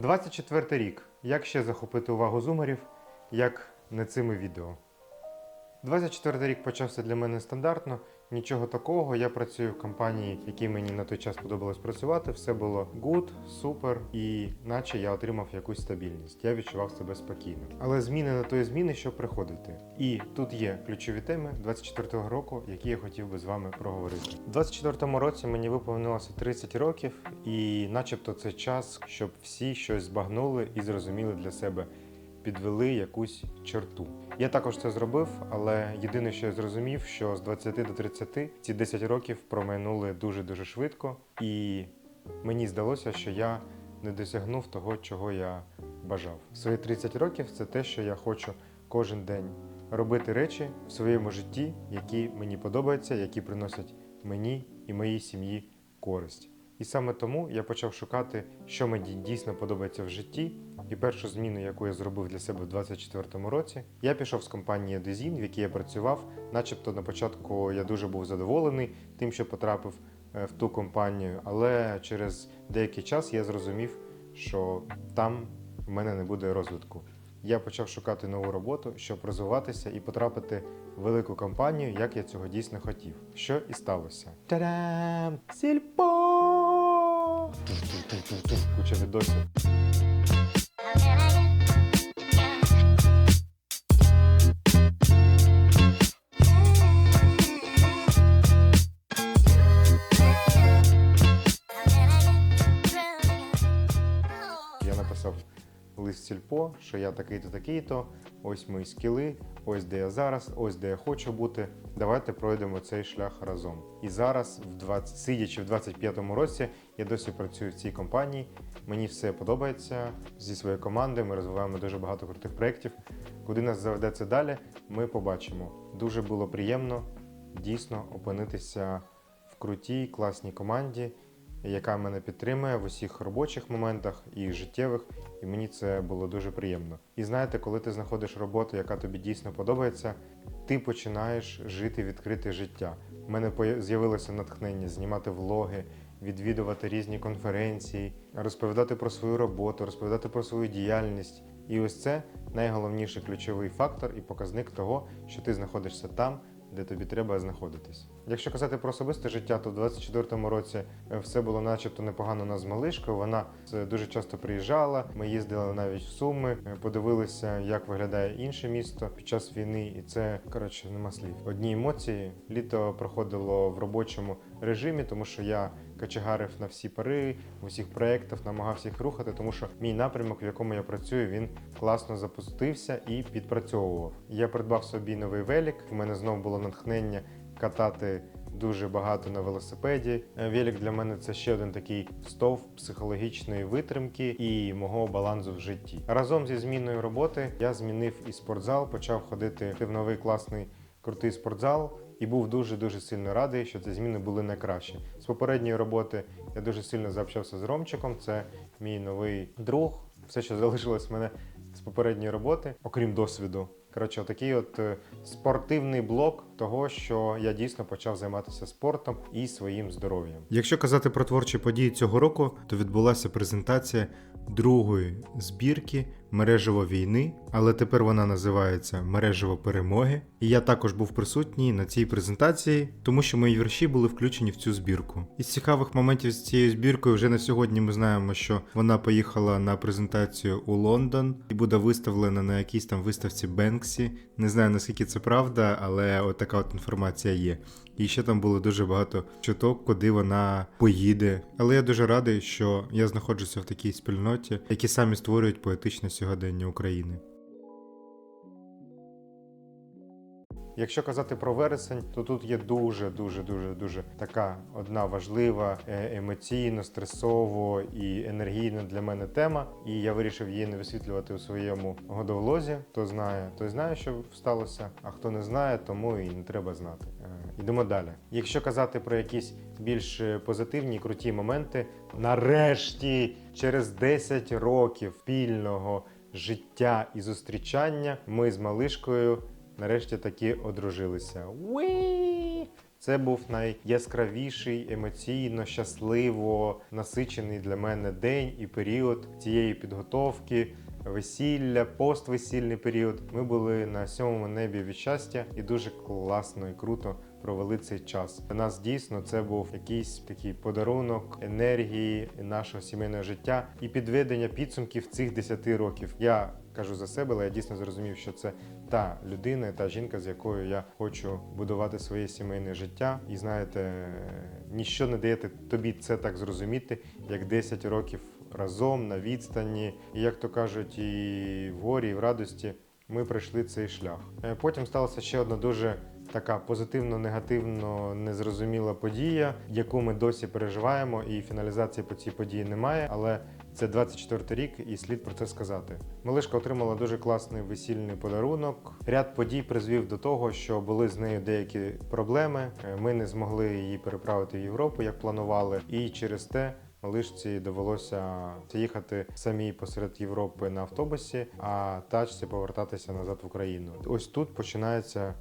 24 рік. Як ще захопити увагу зумерів, як не цими відео? 24 рік почався для мене стандартно. Нічого такого. Я працюю в компанії, якій мені на той час подобалось працювати. Все було good, супер, і наче я отримав якусь стабільність. Я відчував себе спокійно. Але зміни на тої зміни, що приходити. І тут є ключові теми 24-го року, які я хотів би з вами проговорити. У 24-му році мені виповнилося 30 років, і начебто це час, щоб всі щось збагнули і зрозуміли для себе підвели якусь черту. Я також це зробив, але єдине, що я зрозумів, що з 20 до 30 ці 10 років промайнули дуже-дуже швидко, і мені здалося, що я не досягнув того, чого я бажав. Свої 30 років це те, що я хочу кожен день робити речі в своєму житті, які мені подобаються, які приносять мені і моїй сім'ї користь. І саме тому я почав шукати, що мені дійсно подобається в житті. І першу зміну, яку я зробив для себе в 24-му році, я пішов з компанії Дезін, в якій я працював. Начебто на початку я дуже був задоволений тим, що потрапив е, в ту компанію, але через деякий час я зрозумів, що там в мене не буде розвитку. Я почав шукати нову роботу, щоб розвиватися і потрапити в велику компанію, як я цього дійсно хотів. Що і сталося. Та-дам! Сільпо! Куча відосів. Сільпо, що я такий-то, такий-то, ось мої скіли, ось де я зараз, ось де я хочу бути. Давайте пройдемо цей шлях разом. І зараз, в 20, сидячи в 25-му році, я досі працюю в цій компанії. Мені все подобається зі своєю командою. Ми розвиваємо дуже багато крутих проєктів. Куди нас заведе це далі, ми побачимо. Дуже було приємно дійсно опинитися в крутій, класній команді, яка мене підтримує в усіх робочих моментах і життєвих, і мені це було дуже приємно. І знаєте, коли ти знаходиш роботу, яка тобі дійсно подобається, ти починаєш жити відкрите життя. У мене з'явилося натхнення знімати влоги, відвідувати різні конференції, розповідати про свою роботу, розповідати про свою діяльність. І ось це найголовніший ключовий фактор і показник того, що ти знаходишся там, де тобі треба знаходитись. Якщо казати про особисте життя, то в 24-му році е, все було начебто непогано у нас з малишкою. Вона е, дуже часто приїжджала. Ми їздили навіть в Суми, е, подивилися, як виглядає інше місто під час війни, і це коротше нема слів. Одні емоції. Літо проходило в робочому режимі, тому що я качегарив на всі пари, в усіх проєктах, намагався їх рухати, тому що мій напрямок, в якому я працюю, він класно запустився і підпрацьовував. Я придбав собі новий велик. У мене знову було натхнення катати дуже багато на велосипеді. Е, Велик для мене це ще один такий стовп психологічної витримки і мого балансу в житті. Разом зі зміною роботи я змінив і спортзал, почав ходити в новий класний крутий спортзал. І був дуже дуже сильно радий, що ці зміни були найкращі. З попередньої роботи я дуже сильно заобщався з Ромчиком. Це мій новий друг. Все, що залишилось в мене з попередньої роботи, окрім досвіду. Коротше, такий от е, спортивний блок того, що я дійсно почав займатися спортом і своїм здоров'ям. Якщо казати про творчі події цього року, то відбулася презентація другої збірки мережево війни, але тепер вона називається Мережево перемоги. І я також був присутній на цій презентації, тому що мої вірші були включені в цю збірку. Із цікавих моментів з цією збіркою вже на сьогодні ми знаємо, що вона поїхала на презентацію у Лондон і буде виставлена на якійсь там виставці Бенксі. Не знаю наскільки це правда, але от така от інформація є. І ще там було дуже багато чуток, куди вона поїде. Але я дуже радий, що я знаходжуся в такій спільноті, які самі створюють поетичне сьогодення України. Якщо казати про вересень, то тут є дуже, дуже, дуже, дуже така одна важлива, е, емоційно, стресово і енергійна для мене тема. І я вирішив її не висвітлювати у своєму годовлозі. Хто знає, той знає, що сталося. А хто не знає, тому і не треба знати. Е, Йдемо далі. Якщо казати про якісь більш е, позитивні круті моменти, нарешті, через 10 років спільного життя і зустрічання, ми з малишкою нарешті таки одружилися. Уі! Це був найяскравіший, емоційно, щасливо насичений для мене день і період цієї підготовки, весілля, поствесільний період. Ми були на сьомому небі від щастя і дуже класно і круто провели цей час. Для нас дійсно це був якийсь такий подарунок енергії нашого сімейного життя і підведення підсумків цих 10 років. Я кажу за себе, але я дійсно зрозумів, що це та людина, та жінка, з якою я хочу будувати своє сімейне життя. І знаєте, ніщо не дає тобі це так зрозуміти, як 10 років разом на відстані, і як то кажуть, і в горі, і в радості ми пройшли цей шлях. Е, Потім сталася ще одна дуже така позитивно-негативно незрозуміла подія, яку ми досі переживаємо, і фіналізації по цій події немає. Але це 24 рік, і слід про це сказати. Малишка отримала дуже класний весільний подарунок. Ряд подій призвів до того, що були з нею деякі проблеми. Е, Ми не змогли її переправити в Європу, як планували, і через те. Малишці довелося їхати самій посеред Європи на автобусі, а тачці повертатися назад в Україну. Ось тут починається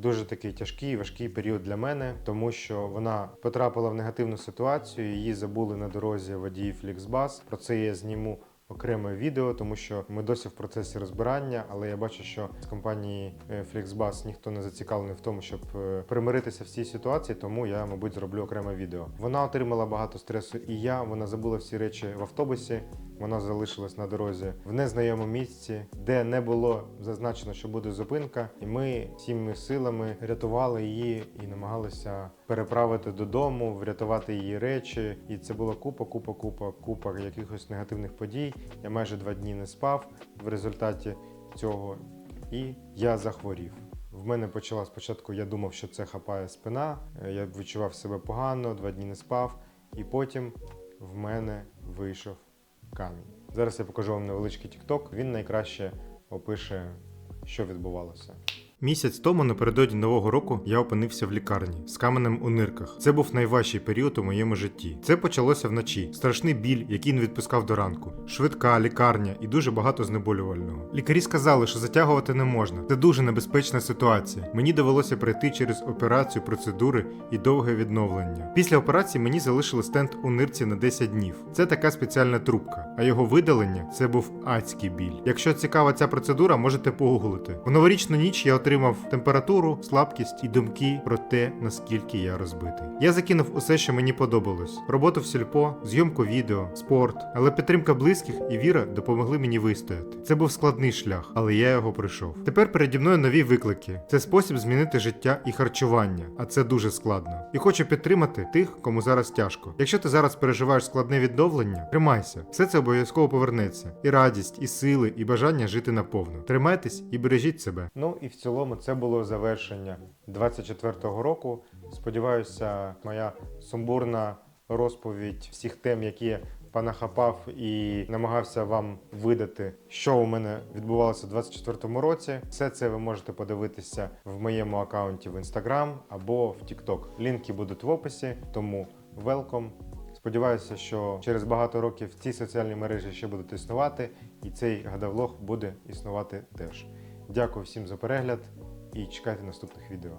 дуже такий тяжкий важкий період для мене, тому що вона потрапила в негативну ситуацію. Її забули на дорозі водії Flixbus. Про це я зніму окреме відео, тому що ми досі в процесі розбирання, але я бачу, що з компанії е, Flixbus ніхто не зацікавлений в тому, щоб е, примиритися в цій ситуації, тому я, мабуть, зроблю окреме відео. Вона отримала багато стресу, і я вона забула всі речі в автобусі. Вона залишилась на дорозі в незнайомому місці, де не було зазначено, що буде зупинка, і ми всіми силами рятували її і намагалися переправити додому, врятувати її речі. І це була купа, купа, купа, купа якихось негативних подій. Я майже два дні не спав в результаті цього, і я захворів. В мене почала спочатку, я думав, що це хапає спина. е, Я відчував себе погано, два дні не спав, і потім в мене вийшов камінь. Зараз я покажу вам невеличкий тікток. Він найкраще опише, що відбувалося. Місяць тому напередодні нового року я опинився в лікарні з каменем у нирках. Це був найважчий період у моєму житті. Це почалося вночі. Страшний біль, який не відпускав до ранку. Швидка лікарня і дуже багато знеболювального. Лікарі сказали, що затягувати не можна. Це дуже небезпечна ситуація. Мені довелося пройти через операцію, процедури і довге відновлення. Після операції мені залишили стенд у нирці на 10 днів. Це така спеціальна трубка, а його видалення це був адський біль. Якщо цікава ця процедура, можете погуглити. В новорічну ніч я отримав температуру, слабкість і думки про те, наскільки я розбитий. Я закинув усе, що мені подобалось: роботу в сільпо, зйомку відео, спорт, але підтримка близьких і віра допомогли мені вистояти. Це був складний шлях, але я його пройшов. Тепер переді мною нові виклики. Це спосіб змінити життя і харчування, а це дуже складно. І хочу підтримати тих, кому зараз тяжко. Якщо ти зараз переживаєш складне відновлення, тримайся, все це обов'язково повернеться. І радість, і сили, і бажання жити наповну. Тримайтесь і бережіть себе. Ну і в цілому це було завершення 24-го року. Сподіваюся, моя сумбурна розповідь всіх тем, які понахапав і намагався вам видати, що у мене відбувалося у 24-му році. Все це ви можете подивитися в моєму аккаунті в Instagram або в TikTok. Лінки будуть в описі, тому welcome. Сподіваюся, що через багато років ці соціальні мережі ще будуть існувати, і цей гадавлог буде існувати теж. Дякую всім за перегляд і чекайте наступних відео.